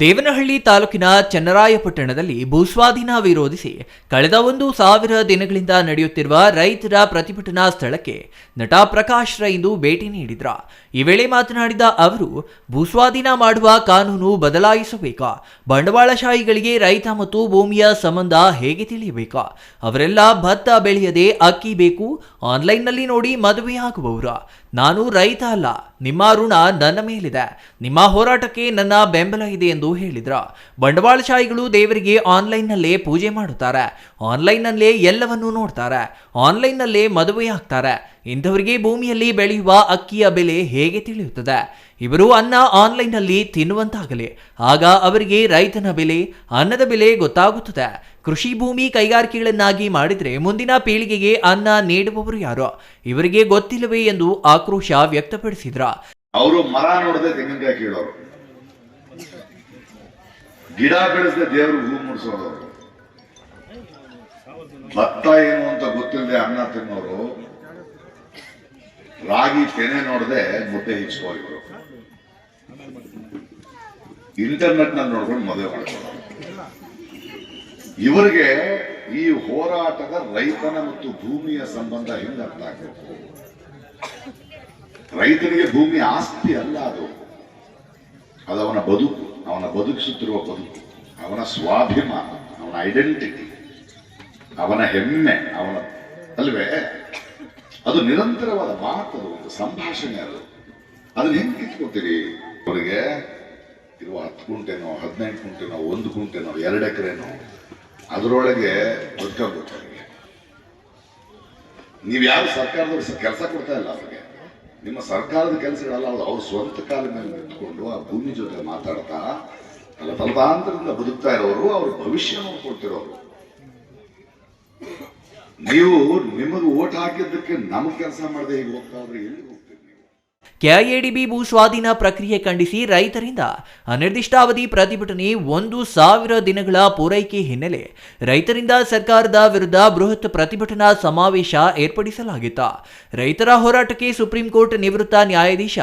ದೇವನಹಳ್ಳಿ ತಾಲೂಕಿನ ಚನ್ನರಾಯಪಟ್ಟಣದಲ್ಲಿ ಭೂಸ್ವಾಧೀನ ವಿರೋಧಿಸಿ ಕಳೆದ ಒಂದು ಸಾವಿರ ದಿನಗಳಿಂದ ನಡೆಯುತ್ತಿರುವ ರೈತರ ಪ್ರತಿಭಟನಾ ಸ್ಥಳಕ್ಕೆ ನಟ ಪ್ರಕಾಶ್ ರೈ ಇಂದು ಭೇಟಿ ನೀಡಿದ್ರ. ಈ ವೇಳೆ ಮಾತನಾಡಿದ ಅವರು, ಭೂಸ್ವಾಧೀನ ಮಾಡುವ ಕಾನೂನು ಬದಲಾಯಿಸಬೇಕಾ? ಬಂಡವಾಳಶಾಹಿಗಳಿಗೆ ರೈತ ಮತ್ತು ಭೂಮಿಯ ಸಂಬಂಧ ಹೇಗೆ ತಿಳಿಯಬೇಕಾ? ಅವರೆಲ್ಲ ಭತ್ತ ಬೆಳೆಯದೆ ಅಕ್ಕಿ ಬೇಕು? ಆನ್ಲೈನ್ನಲ್ಲಿ ನೋಡಿ ಮದುವೆಯಾಗುವವರ ನಾನು ರೈತ ಅಲ್ಲ. ನಿಮ್ಮ ಋಣ ನನ್ನ ಮೇಲಿದೆ. ನಿಮ್ಮ ಹೋರಾಟಕ್ಕೆ ನನ್ನ ಬೆಂಬಲ ಇದೆ ಎಂದು ಹೇಳಿದ್ರ. ಬಂಡವಾಳಶಾಹಿಗಳು ದೇವರಿಗೆ ಆನ್ಲೈನ್ನಲ್ಲೇ ಪೂಜೆ ಮಾಡುತ್ತಾರೆ. ಆನ್ಲೈನ್ನಲ್ಲೇ ಎಲ್ಲವನ್ನೂ ನೋಡ್ತಾರೆ. ಆನ್ಲೈನ್ನಲ್ಲೇ ಮದುವೆ ಆಗ್ತಾರೆ. ಇಂಥವರಿಗೆ ಭೂಮಿಯಲ್ಲಿ ಬೆಳೆಯುವ ಅಕ್ಕಿಯ ಬೆಲೆ ಹೇಗೆ ತಿಳಿಯುತ್ತದೆ? ಇವರು ಅನ್ನ ಆನ್ಲೈನ್ನಲ್ಲಿ ತಿನ್ನುವಂತಾಗಲಿ. ಆಗ ಅವರಿಗೆ ರೈತನ ಬೆಲೆ, ಅನ್ನದ ಬೆಲೆ ಗೊತ್ತಾಗುತ್ತದೆ. ಕೃಷಿ ಭೂಮಿ ಕೈಗಾರಿಕೆಗಳನ್ನಾಗಿ ಮಾಡಿದರೆ ಮುಂದಿನ ಪೀಳಿಗೆಗೆ ಅನ್ನ ನೀಡುವವರು ಯಾರು? ಇವರಿಗೆ ಗೊತ್ತಿಲ್ಲವೇ ಎಂದು ಆಕ್ರೋಶ ವ್ಯಕ್ತಪಡಿಸಿದ್ರ. ಅವರು ಮರ ನೋಡದೆ ತೆಂಗಿನಕಾಯಿ ಕೀಳೋರು. ಗಿಡ ಬೆಳೆಸದೆ ದೇವರು ಹೂ ಮುಡಿಸೋರು. ಭತ್ತ ಏನು ಅಂತ ಗೊತ್ತಿಲ್ಲದೆ ಅನ್ನ ತಿನ್ನೋರು. ರಾಗಿ ತೆನೆ ನೋಡದೆ ಮುದ್ದೆ ಹಿಚ್ಕೋರು ಇಂಟರ್ನೆಟ್ನಲ್ಲಿ ನೋಡ್ಕೊಂಡು ಮದುವೆ ಮಾಡ್ಕೊಳ್ಳೋರು ಇವರಿಗೆ ಈ ಹೋರಾಟದ ರೈತನ ಮತ್ತು ಭೂಮಿಯ ಸಂಬಂಧ ಹೆಂಗ ಅರ್ಥ ಆಗಬೇಕು? ರೈತನಿಗೆ ಭೂಮಿ ಆಸ್ತಿ ಅಲ್ಲ ಅದು. ಅದು ಅವನ ಬದುಕು, ಅವನ ಬದುಕಿಸುತ್ತಿರುವ ಬದುಕು, ಅವನ ಸ್ವಾಭಿಮಾನ, ಅವನ ಐಡೆಂಟಿಟಿ ಅವನ ಹೆಮ್ಮೆ, ಅವನ ಅಲ್ವೇ? ಅದು ನಿರಂತರವಾದ ಮಾತು ಒಂದು ಸಂಭಾಷಣೆ ಅದು. ಅದನ್ನ ಹೆಂಗ್ ಕಿತ್ಕೋತೀರಿ? ಅವರಿಗೆ ಇರುವ ಹತ್ತು ಗುಂಟೆನೋ ಹದಿನೆಂಟು ಗುಂಟೆನೋ ಒಂದು ಗುಂಟೆನೋ ಎರಡು ಎಕರೆನೋ ಅದರೊಳಗೆ ಬದುಕಬೇಕು ಅವರಿಗೆ ನೀವು ಯಾರು ಸರ್ಕಾರದವ್ರು ಕೆಲಸ ಕೊಡ್ತಾ ಇಲ್ಲ ಅವ್ರಿಗೆ. ನಿಮ್ಮ ಸರ್ಕಾರದ ಕೆಲಸಗಳಲ್ಲ ಅವ್ರು ಅವ್ರ ಸ್ವಂತ ಕಾಲ ಮೇಲೆ ನಿಂತ್ಕೊಂಡು ಆ ಭೂಮಿ ಜೊತೆ ಮಾತಾಡ್ತಾ ಅಲ್ಲ ತಲತಾಂತರದಿಂದ ಬದುಕ್ತಾ ಇರೋರು ಅವ್ರ ಭವಿಷ್ಯ ನೋಡ್ಕೊಳ್ತಿರೋರು. ನೀವು ನಿಮಗೆ ಓಟ್ ಹಾಕಿದ್ದಕ್ಕೆ ನಮಗೆ ಕೆಲಸ ಮಾಡದೆ ಈಗ ಹೋಗ್ತಾ ಇದ್ರೆ ಎಲ್ಲಿ ಕೆಐಎಡಿಬಿ ಭೂ ಸ್ವಾಧೀನ ಪ್ರಕ್ರಿಯೆ ಖಂಡಿಸಿ ರೈತರಿಂದ ಅನಿರ್ದಿಷ್ಟಾವಧಿ ಪ್ರತಿಭಟನೆ ಒಂದು ಸಾವಿರ ದಿನಗಳ ಪೂರೈಕೆ ಹಿನ್ನೆಲೆ ರೈತರಿಂದ ಸರ್ಕಾರದ ವಿರುದ್ಧ ಬೃಹತ್ ಪ್ರತಿಭಟನಾ ಸಮಾವೇಶ ಏರ್ಪಡಿಸಲಾಗಿತ್ತು. ರೈತರ ಹೋರಾಟಕ್ಕೆ ಸುಪ್ರೀಂ ಕೋರ್ಟ್ ನಿವೃತ್ತ ನ್ಯಾಯಾಧೀಶ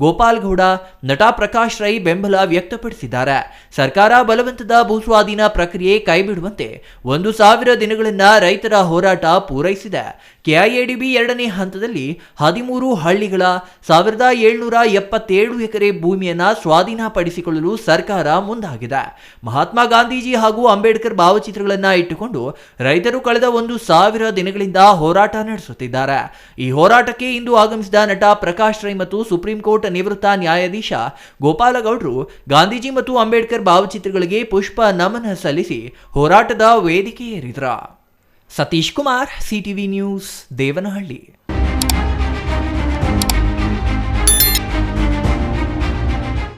ಗೋಪಾಲ್ ಗೌಡ ನಟ ಪ್ರಕಾಶ್ ರೈ ಬೆಂಬಲ ವ್ಯಕ್ತಪಡಿಸಿದ್ದಾರೆ. ಸರ್ಕಾರ ಬಲವಂತದ ಭೂಸ್ವಾಧೀನ ಪ್ರಕ್ರಿಯೆ ಕೈಬಿಡುವಂತೆ ಒಂದು ಸಾವಿರ ದಿನಗಳನ್ನ ರೈತರ ಹೋರಾಟ ಪೂರೈಸಿದೆ. ಕೆಐಎಡಿಬಿ ಎರಡನೇ ಹಂತದಲ್ಲಿ ಹದಿಮೂರು ಹಳ್ಳಿಗಳ ಸಾವಿರದ ಏಳ್ನೂರ ಎಪ್ಪತ್ತೇಳು ಎಕರೆ ಭೂಮಿಯನ್ನ ಸ್ವಾಧೀನಪಡಿಸಿಕೊಳ್ಳಲು ಸರ್ಕಾರ ಮುಂದಾಗಿದೆ. ಮಹಾತ್ಮ ಗಾಂಧೀಜಿ ಹಾಗೂ ಅಂಬೇಡ್ಕರ್ ಭಾವಚಿತ್ರಗಳನ್ನ ಇಟ್ಟುಕೊಂಡು ರೈತರು ಕಳೆದ ಒಂದು ಸಾವಿರ ದಿನಗಳಿಂದ ಹೋರಾಟ ನಡೆಸುತ್ತಿದ್ದಾರೆ. ಈ ಹೋರಾಟಕ್ಕೆ ಇಂದು ಆಗಮಿಸಿದ ನಟ ಪ್ರಕಾಶ್ ರೈ ಮತ್ತು ಸುಪ್ರೀಂ ಕೋರ್ಟ್ ನಿವೃತ್ತ ನ್ಯಾಯಾಧೀಶ ಗೋಪಾಲಗೌಡರು ಗಾಂಧೀಜಿ ಮತ್ತು ಅಂಬೇಡ್ಕರ್ ಭಾವಚಿತ್ರಗಳಿಗೆ ಪುಷ್ಪ ನಮನ ಸಲ್ಲಿಸಿ ಹೋರಾಟದ ವೇದಿಕೆ ಏರಿದ್ರ ಸತೀಶ್ ಕುಮಾರ್, ಸಿಟಿವಿ ನ್ಯೂಸ್, ದೇವನಹಳ್ಳಿ.